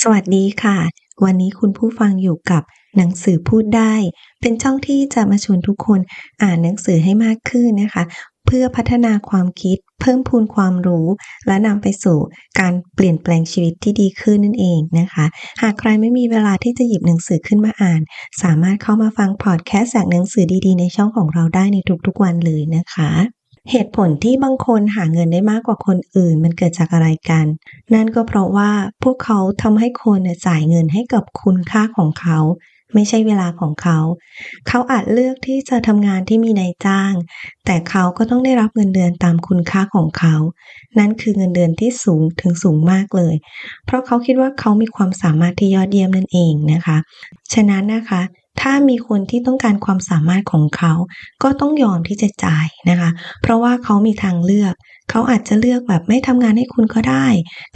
สวัสดีค่ะ วันนี้คุณผู้ฟังอยู่กับหนังสือพูดได้ เป็นช่องที่จะมาชวนทุกคนอ่านหนังสือให้มากขึ้นนะคะ เพื่อพัฒนาความคิด เพิ่มพูนความรู้ และนำไปสู่การเปลี่ยนแปลงชีวิตที่ดีขึ้นนั่นเองนะคะ หากใครไม่มีเวลาที่จะหยิบหนังสือขึ้นมาอ่าน สามารถเข้ามาฟังพอดแคสต์จากหนังสือดีๆ ในช่องของเราได้ในทุกๆวันเลยนะคะ เหตุผลที่บางคนหาเงินได้มากกว่าคนอื่นมันเกิดจากอะไรกัน นั่นก็เพราะว่าพวกเขาทำให้คนจ่ายเงินให้กับคุณค่าของเขา ไม่ใช่เวลาของเขา เขาอาจเลือกที่จะทำงานที่มีนายจ้าง แต่เขาก็ต้องได้รับเงินเดือนตามคุณค่าของเขา นั่นคือเงินเดือนที่สูงถึงสูงมากเลย เพราะเขาคิดว่าเขามีความสามารถที่ยอดเยี่ยมนั่นเองนะคะ ฉะนั้นนะคะ ถ้ามีคนที่ต้องการความสามารถของเขา ก็ต้องยอมที่จะจ่ายนะคะ เพราะว่าเขามีทางเลือก เขาอาจจะเลือกแบบไม่ทำงานให้คุณก็ได้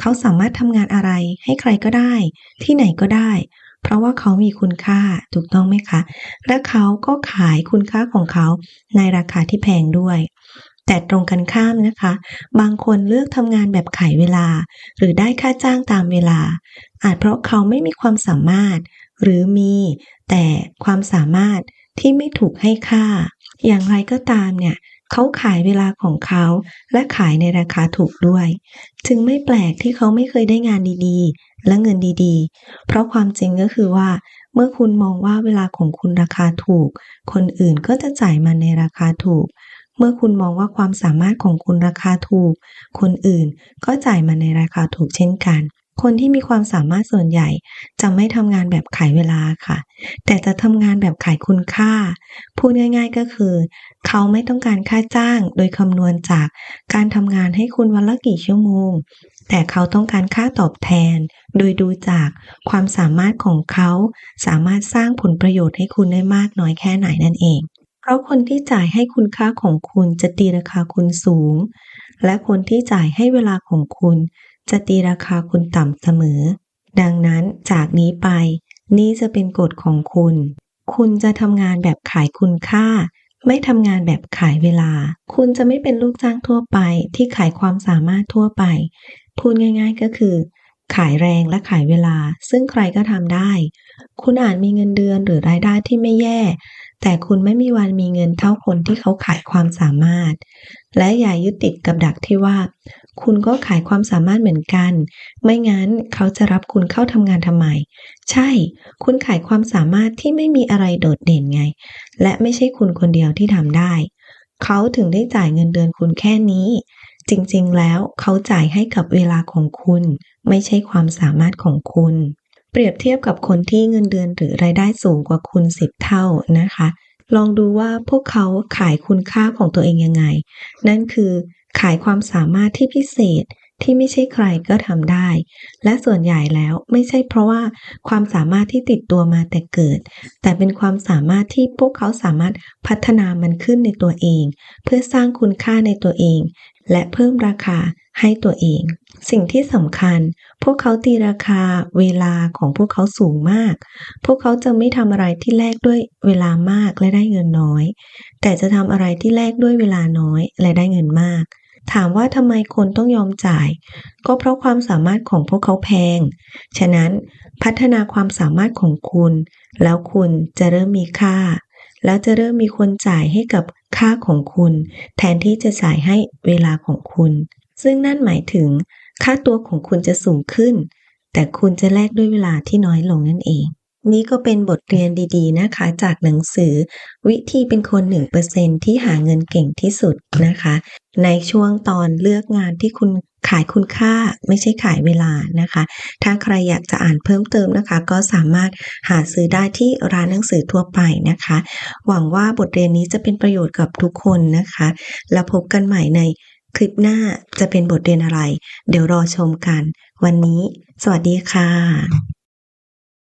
เขาสามารถทำงานอะไรให้ใครก็ได้ ที่ไหนก็ได้ เพราะว่าเขามีคุณค่าถูกต้องไหมคะ และเขาก็ขายคุณค่าของเขาในราคาที่แพงด้วยแต่ตรงกันข้ามนะคะ บางคนเลือกทำงานแบบขายเวลา หรือได้ค่าจ้างตามเวลา อาจเพราะเขาไม่มีความสามารถ หรือมีแต่ความสามารถที่ไม่ถูกให้ค่า อย่างไรก็ตามเนี่ยเขาขายเวลาของเขาและขายในราคาถูกด้วย จึงไม่แปลกที่เขาไม่เคยได้งานดีๆ และเงินดีๆ เพราะความจริงก็คือว่า เมื่อคุณมองว่าเวลาของคุณราคาถูก คนอื่นก็จะจ่ายมันในราคาถูก เมื่อคุณมองว่าความสามารถของคุณราคาถูก คนอื่นก็จ่ายมันในราคาถูกเช่นกัน คนที่มีความสามารถส่วนใหญ่จะไม่ทำงานแบบขายเวลาค่ะ แต่จะทำงานแบบขายคุณค่า พูดง่าย ๆก็คือ เขาไม่ต้องการค่าจ้าง โดยคำนวณจากการทำงานให้คุณวันละกี่ชั่วโมง แต่เขาต้องการค่าตอบแทน โดยดูจากความสามารถของเขาสามารถสร้างผลประโยชน์ให้คุณได้มากน้อยแค่ไหนนั่นเอง เพราะคนที่จ่ายให้คุณค่าของคุณจะตีราคาคุณสูง และคนที่จ่ายให้เวลาของคุณ จะตีราคาคุณต่ำเสมอ ดังนั้นจากนี้ไป นี่จะเป็นกฎของคุณ คุณจะทำงานแบบขายคุณค่า ไม่ทำงานแบบขายเวลา คุณจะไม่เป็นลูกจ้างทั่วไปที่ขายความสามารถทั่วไป พูดง่าย ๆก็คือ ขายแรงและขายเวลา ซึ่งใครก็ทำได้ คุณอาจมีเงินเดือนหรือรายได้ที่ไม่แย่ แต่คุณไม่มีวันมีเงินเท่าคนที่เขาขายความสามารถ และอย่ายึดติดกับดักที่ว่า คุณก็ขายความสามารถเหมือนกัน ไม่งั้นเขาจะรับคุณเข้าทำงานทำไม ใช่ คุณขายความสามารถที่ไม่มีอะไรโดดเด่นไง และไม่ใช่คุณคนเดียวที่ทำได้ เขาถึงได้จ่ายเงินเดือนคุณแค่นี้ จริงๆ แล้วเขาจ่ายให้กับเวลาของคุณ ไม่ใช่ความสามารถของคุณ เปรียบเทียบกับคนที่เงินเดือนหรือรายได้สูงกว่าคุณสิบเท่านะคะ ลองดูว่าพวกเขาขายคุณค่าของตัวเองยังไง นั่นคือขายความสามารถที่พิเศษที่ไม่ใช่ใครก็ทำได้ และส่วนใหญ่แล้วไม่ใช่เพราะว่าความสามารถที่ติดตัวมาแต่เกิด แต่เป็นความสามารถที่พวกเขาสามารถพัฒนามันขึ้นในตัวเอง เพื่อสร้างคุณค่าในตัวเอง และเพิ่มราคาให้ตัวเอง สิ่งที่สำคัญ พวกเขาตีราคาเวลาของพวกเขาสูงมาก พวกเขาจะไม่ทำอะไรที่แลกด้วยเวลามากและได้เงินน้อย แต่จะทำอะไรที่แลกด้วยเวลาน้อยและได้เงินมาก ถามว่าทำไมคนต้องยอมจ่าย ก็เพราะความสามารถของพวกเขาแพง ฉะนั้นพัฒนาความสามารถของคุณ แล้วคุณจะเริ่มมีค่า แล้วจะเริ่มมีคนจ่ายให้กับค่าของคุณ แทนที่จะจ่ายให้เวลาของคุณ ซึ่งนั่นหมายถึง ค่าตัวของคุณจะสูงขึ้น แต่คุณจะแลกด้วยเวลาที่น้อยลงนั่นเอง นี่ก็เป็นบทเรียนดีๆนะคะ จากหนังสือ วิธีเป็นคน 1%ที่หาเงินเก่งที่สุดนะคะ ในช่วงตอนเลือกงานที่คุณ ขายคุณค่าไม่ใช่ขายเวลานะคะ ถ้าใครอยากจะอ่านเพิ่มเติมนะคะ ก็สามารถหาซื้อได้ที่ร้านหนังสือทั่วไปนะคะ หวังว่าบทเรียนนี้จะเป็นประโยชน์กับทุกคนนะคะ แล้วพบกันใหม่ในคลิปหน้าจะเป็นบทเรียนอะไร เดี๋ยวรอชมกัน วันนี้ สวัสดีค่ะ